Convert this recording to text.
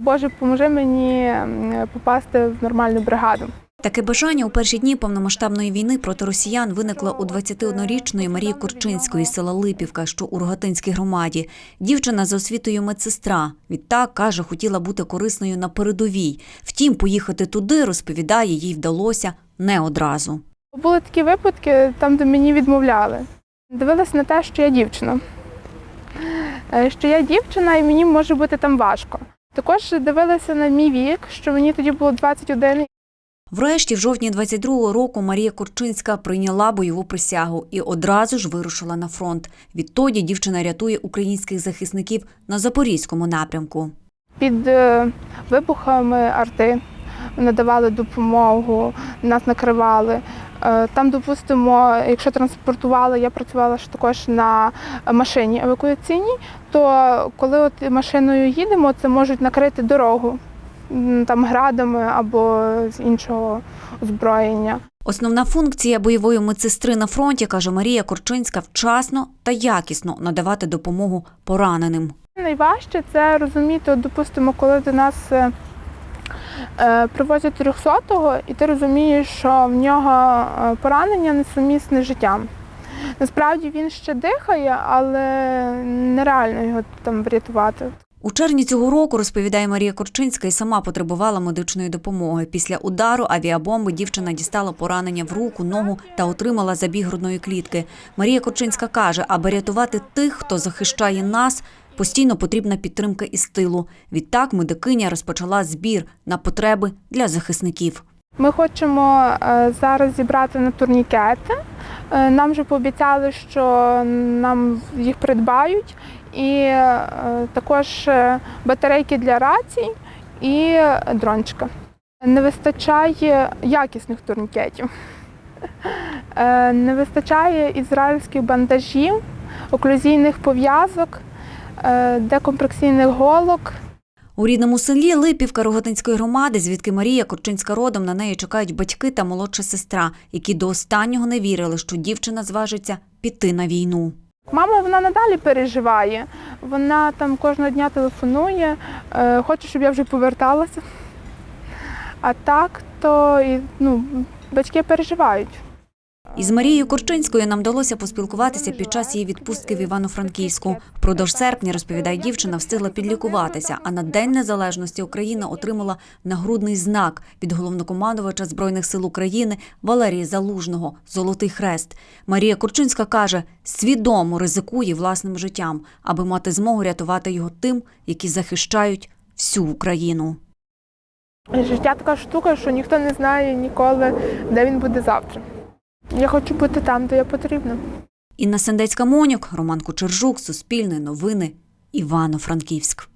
Боже, поможи мені попасти в нормальну бригаду. Таке бажання у перші дні повномасштабної війни проти росіян виникло у 21-річної Марії Корчинської з села Липівка, що у Рогатинській громаді. Дівчина за освітою медсестра. Відтак каже, хотіла бути корисною на передовій. Втім, поїхати туди, розповідає, їй вдалося не одразу. Були такі випадки, там, де мені відмовляли. Дивилась на те, що я дівчина. Е, Що я дівчина і мені може бути там важко. Також дивилася на мій вік, що мені тоді було 21. Врешті, в жовтні 22-го року Марія Корчинська прийняла бойову присягу і одразу ж вирушила на фронт. Відтоді дівчина рятує українських захисників на Запорізькому напрямку. Під е, вибухами арти надавали допомогу, нас накривали. Е, Там, допустимо, якщо транспортували, я працювала ж також на машині евакуаційній, то коли от машиною їдемо, це можуть накрити дорогу там градами або з іншого озброєння. Основна функція бойової медсестри на фронті, каже Марія Корчинська, вчасно та якісно надавати допомогу пораненим. Найважче це розуміти, от, допустимо, коли до нас е, привозять 300-го, і ти розумієш, що в нього е, поранення несумісне з життям. Насправді він ще дихає, але нереально його там врятувати. У червні цього року, розповідає Марія Корчинська, і сама потребувала медичної допомоги. Після удару авіабомби дівчина дістала поранення в руку, ногу та отримала забіг грудної клітки. Марія Корчинська каже, аби рятувати тих, хто захищає нас, постійно потрібна підтримка із тилу. Відтак медикиня розпочала збір на потреби для захисників. Ми хочемо е, зараз зібрати на турнікети. Е, Нам вже пообіцяли, що нам їх придбають, і е, також е, батарейки для рацій і дрончика. Не вистачає якісних турнікетів. Е, Не вистачає ізраїльських бандажів, оклюзійних пов'язок, е, голок. У рідному селі Липівка Рогатинської громади, звідки Марія Корчинська родом, на неї чекають батьки та молодша сестра, які до останнього не вірили, що дівчина зважиться піти на війну. Мама вона надалі переживає. Вона там кожного дня телефонує, е, хоче, щоб я вже поверталася. А так, то і, ну, батьки переживають. Із Марією Корчинською нам вдалося поспілкуватися під час її відпустки в Івано-Франківську. Впродовж серпня, розповідає дівчина, встигла підлікуватися, а на День Незалежності Україна отримала нагрудний знак від головнокомандувача Збройних сил України Валерія Залужного Золотий хрест. Марія Корчинська каже, свідомо ризикує власним життям, аби мати змогу рятувати його тим, які захищають всю Україну. Життя така штука, що ніхто не знає ніколи, де він буде завтра. Я хочу бути там, де я потрібна. Інна Сендецька Монюк, Роман Кучержук, Суспільне новини, Івано-Франківськ.